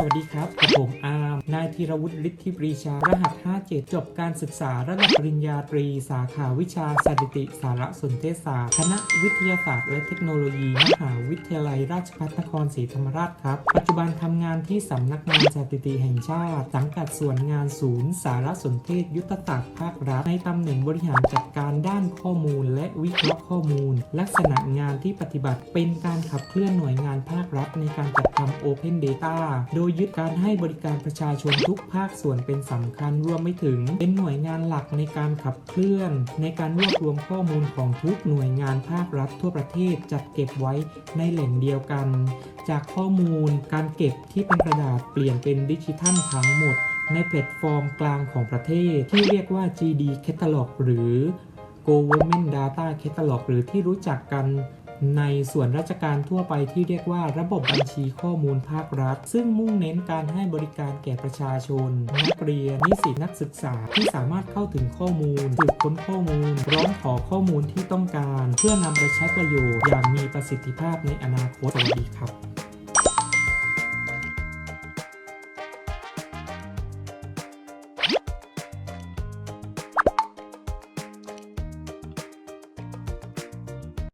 สวัสดีครับกับผมอาร์ม นายธีรวุฒิฤทธิปรีชา รหัส 57 จบการศึกษาระดับปริญญาตรี สาขาวิชาสถิติ สารสนเทศศาสตร์ คณะวิทยาศาสตร์ และเทคโนโลยี มหาวิทยาลัยราชภัฏนครศรีธรรมราชครับ ปัจจุบันทำงานที่สำนักงานสถิติแห่งชาติ สังกัดส่วนงานศูนย์ สารสนเทศ ยุทธศาสตร์ภาครัฐ ในตำแหน่งบริหารจัดการด้านข้อมูล และวิเคราะห์ข้อมูล ลักษณะงานที่ปฏิบัติเป็นการขับเคลื่อนหน่วยงานภาครัฐ ในการจัดทำ Open Data โดยยึดการให้บริการประชาชนทุกภาคส่วนเป็นสำคัญรวมไปถึง เป็นหน่วยงานหลักในการขับเคลื่อน ในการรวบรวมข้อมูลของทุกหน่วยงานภาครัฐทั่วประเทศจัดเก็บไว้ในแหล่งเดียวกัน จากข้อมูลการเก็บที่เป็นกระดาษเปลี่ยนเป็นดิจิทัลทั้งหมด ในแพลตฟอร์มกลางของประเทศ ที่เรียกว่า GD Catalog หรือ Government Data Catalog หรือที่รู้จักกัน ในส่วนราชการทั่วไปที่เรียกว่าระบบบัญชีข้อมูลภาครัฐ ซึ่งมุ่งเน้นการให้บริการแก่ประชาชน นักเรียน นิสิตนักศึกษาที่สามารถเข้าถึงข้อมูลสืบค้นข้อมูล ร้องขอข้อมูลที่ต้องการ เพื่อนำไปใช้ประโยชน์อย่างมีประสิทธิภาพในอนาคตสวัสดีครับ